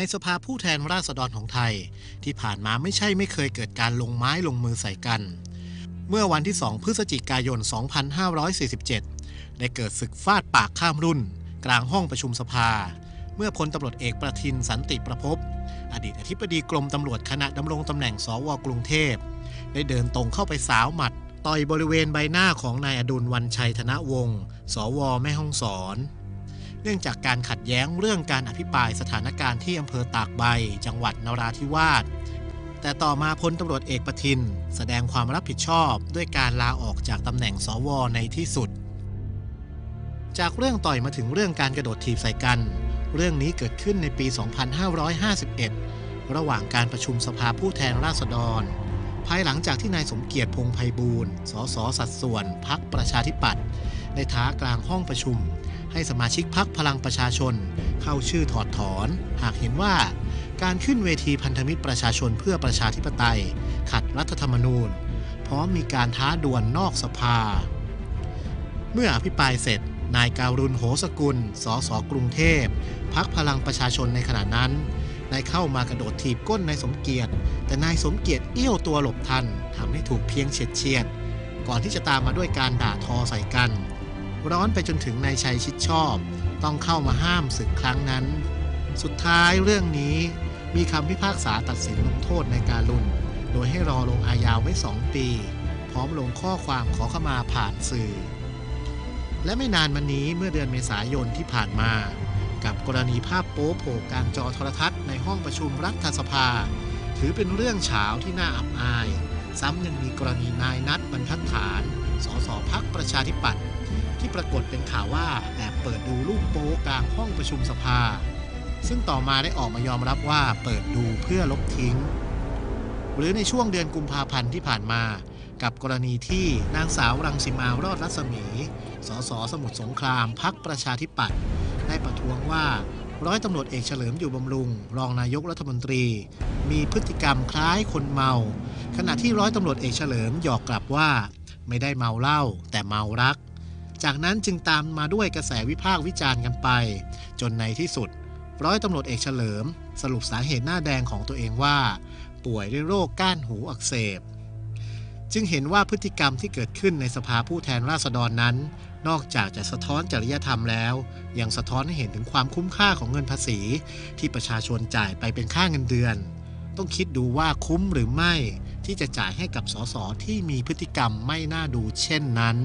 ในสภาผู้แทนราษฎรของไทย ที่ผ่านมาไม่ใช่ไม่เคยเกิดการลงไม้ลงมือใส่กัน เมื่อวันที่ 2 พฤศจิกายน 2547 ได้เกิดศึกฟาดปากข้ามรุ่น กลางห้องประชุมสภา เมื่อพลตำรวจเอกประทินสันติประพบอดีตอธิบดีกรมตำรวจขณะดำรงตำแหน่งสวกรุงเทพ ได้เดินตรงเข้าไปสาวหมัด ต่อยบริเวณใบหน้าของนายอดุลวันชัยธนวงศ์สวแม่ห้องสอน เนื่องจากการขัดแย้งเรื่องการอภิปรายสถานการณ์ที่อำเภอตากใบ จังหวัดนราธิวาสแต่ต่อมาพลตำรวจเอกประทิน แสดงความรับผิดชอบด้วยการลาออกจากตำแหน่งสวในที่สุด จากเรื่องต่อยมาถึงเรื่องการกระโดดถีบใส่กัน เรื่องนี้เกิดขึ้นในปี 2551 ระหว่างการประชุมสภาผู้แทนราษฎร ภายหลังจากที่นายสมเกียรติพงไพบูลย์สสสัดส่วนพักประชาธิปัตย์ ได้ท้ากลางห้องประชุม ให้สมาชิกพักพลังประชาชน เข้าชื่อถอดถอน หากเห็นว่า การขึ้นเวทีพันธมิตรประชาชนเพื่อประชาธิปไตย ขัดรัฐธรรมนูญ พร้อมมีการท้าดวลนอกสภา เมื่ออภิปรายเสร็จ นายการุณโหสกุล สสกรุงเทพพักพลังประชาชนในขณะนั้นได้เข้ามากระโดดถีบก้นนายสมเกียรติ แต่นายสมเกียรติเอี้ยวตัวหลบทันทำให้ถูกเพียงเฉียดเฉียด ก่อนที่จะตามมาด้วยการด่าทอใส่กัน ร้อนไปจนถึงนายชัยชิดชอบ ต้องเข้ามาห้ามศึกครั้งนั้น สุดท้ายเรื่องนี้มีคำพิพากษาตัดสินลงโทษในการุณโดยให้รอลงอาญาไว้2ปี พร้อมลงข้อความขอขมาผ่านสื่อ และไม่นานมานี้เมื่อเดือนเมษายนที่ผ่านมา กับกรณีภาพโป๊โผล่กลางจอโทรทัศน์ในห้องประชุมรัฐสภา ถือเป็นเรื่องเฉาที่น่าอับอาย ซ้ำยังมีกรณีนายนัดบรรทัดฐาน สสพักประชาธิปัตย์ ที่ปรากฏเป็นข่าวว่าแอบเปิดดูรูปโป๊กลางห้องประชุมสภา ซึ่งต่อมาได้ออกมายอมรับว่าเปิดดูเพื่อลบทิ้ง หรือในช่วงเดือนกุมภาพันธ์ที่ผ่านมา กับกรณีที่นางสาวรังสิมารอดรัศมี สสสมุทรสงครามพักประชาธิปัตย์ได้ประท้วงว่าร้อยตำรวจเอกเฉลิมอยู่บำรุง รองนายกรัฐมนตรี มีพฤติกรรมคล้ายคนเมา ขณะที่ร้อยตำรวจเอกเฉลิมหยอกกลับว่า ไม่ได้เมาเหล้าแต่เมารัก จากนั้นจึงตามมาด้วยกระแสวิพากษ์วิจารณ์กันไป จนในที่สุด ร้อยตำรวจเอกเฉลิม สรุปสาเหตุหน้าแดงของตัวเองว่า ป่วยด้วยโรคก้านหูอักเสบ จึงเห็นว่าพฤติกรรมที่เกิดขึ้นในสภาผู้แทนราษฎรนั้น นอกจากจะสะท้อนจริยธรรมแล้ว ยังสะท้อนให้เห็นถึงความคุ้มค่าของเงินภาษี ที่ประชาชนจ่ายไปเป็นค่าเงินเดือน ต้องคิดดูว่าคุ้มหรือไม่ที่จะจ่ายให้กับสสที่มีพฤติกรรมไม่น่าดูเช่นนั้น